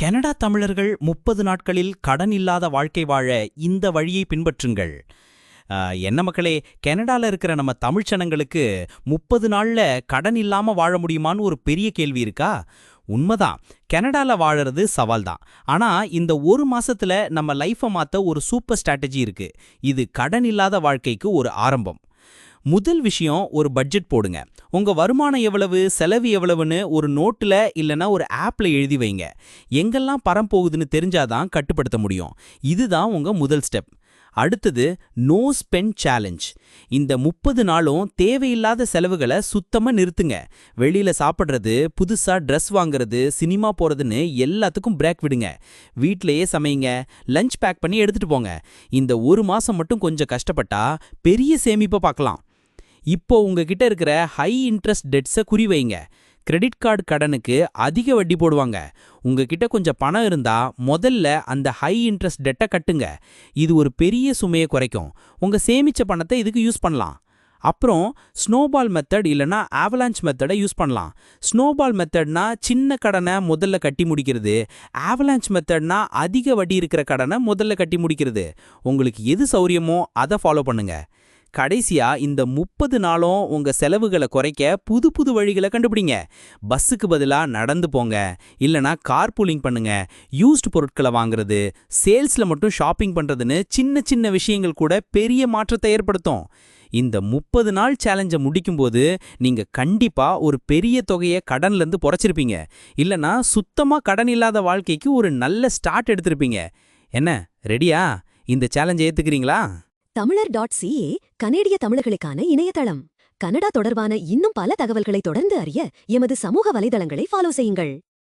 Canada தமிழர்கள் முப்பது நாட்களில் கடன் இல்லாத வாழ்க்கை வாழ இந்த வழியை பின்பற்றுங்கள். என்ன மக்களே கனடால இருக்கிற நம்ம தமிழ்ச்சனங்களுக்கு முப்பது நாள்ல கடன் இல்லாம வாழ முடியுமான்னு ஒரு பெரிய கேள்வி இருக்கா? உண்மைதான். கனடாவில் வாழறது சவால் தான் ஆனா இந்த ஒரு மாசத்துல நம்ம லைஃப்பை மாத்த ஒரு சூப்பர் ஸ்ட்ராட்டஜி இருக்கு. இது கடன் இல்லாத வாழ்க்கைக்கு ஒரு ஆரம்பம். முதல் விஷயம் ஒரு பட்ஜெட் போடுங்க. உங்க வருமானம் எவ்வளவு செலவு எவ்வளவுன்னு ஒரு நோட்டுல இல்லனா ஒரு ஆப்ல எழுதி வைங்க. எங்கெல்லாம் பரம் போகுதுன்னு தெரிஞ்சாதான் கட்டுப்படுத்த முடியும். இதுதான் உங்க முதல் ஸ்டெப் அடுத்தது நோ ஸ்பெண்ட் சேலஞ்ச் இந்த முப்பது நாளும் தேவையில்லாத செலவுகளை சுத்தமா நிறுத்துங்க. வெளியில சாப்பிட்றது புதுசா ட்ரெஸ் வாங்குறது சினிமா போறதுன்னு எல்லாத்துக்கும் பிரேக் விடுங்க. வீட்லயே சமைங்க லஞ்ச் பேக் பண்ணி எடுத்துட்டு போங்க. இந்த ஒரு மாசம் மட்டும் கொஞ்சம் கஷ்டப்பட்டா பெரிய சேமிப்பை பார்க்கலாம். இப்போ உங்ககிட்ட இருக்கிற ஹை இன்ட்ரெஸ்ட் டெட்ஸை குறிவைங்க. கிரெடிட் கார்டு கடனுக்கு அதிக வட்டி போடுவாங்க. உங்ககிட்ட கொஞ்சம் பணம் இருந்தா முதல்ல அந்த ஹை இன்ட்ரெஸ்ட் டெட்டை கட்டுங்க. இது ஒரு பெரிய சுமையை குறைக்கும். உங்க சேமிச்ச பணத்தை இதுக்கு யூஸ் பண்ணலாம். அப்புறம் ஸ்னோபால் மெத்தட் இல்லைனா ஆவலான்ச் மெத்தடை யூஸ் பண்ணலாம். ஸ்னோபால் மெத்தட்னா சின்ன கடனை முதல்ல கட்டி முடிக்கிறது. ஆவலான்ச் மெத்தட்னா அதிக வட்டி இருக்கிற கடனை முதல்ல கட்டி முடிக்கிறது. உங்களுக்கு எது சௌரியமோ அதை ஃபாலோ பண்ணுங்கள் கடைசியா இந்த முப்பது நாளும் உங்க செலவுகளை குறைக்க புது புது வழிகளை கண்டுபிடிங்க. பஸ்ஸுக்கு பதிலா நடந்து போங்க. இல்லனா கார் பூலிங் பண்ணுங்க. யூஸ்டு பொருட்களை வாங்குறது சேல்ஸ்ல மட்டும் ஷாப்பிங் பண்றதுன்னு சின்ன சின்ன விஷயங்கள் கூட பெரிய மாற்றத்தை ஏற்படுத்தும். இந்த முப்பது நாள் சேலஞ்சை முடிக்கும்போது நீங்க கண்டிப்பா ஒரு பெரிய தொகையை கடன்ல இருந்து இல்லைனா இல்லனா சுத்தமா கடன் இல்லாத வாழ்க்கைக்கு ஒரு நல்ல ஸ்டார்ட் எடுத்திருப்பீங்க. என்ன ரெடியா இந்த சேலஞ்சை ஏற்றுக்கிறீங்களா தமிழர் டாட் சிஏ கனேடிய தமிழர்களுக்கான இணையதளம். கனடா தொடர்பான இன்னும் பல தகவல்களை தொடர்ந்து அறிய எமது சமூக வலைதளங்களை ஃபாலோ செய்யுங்கள்.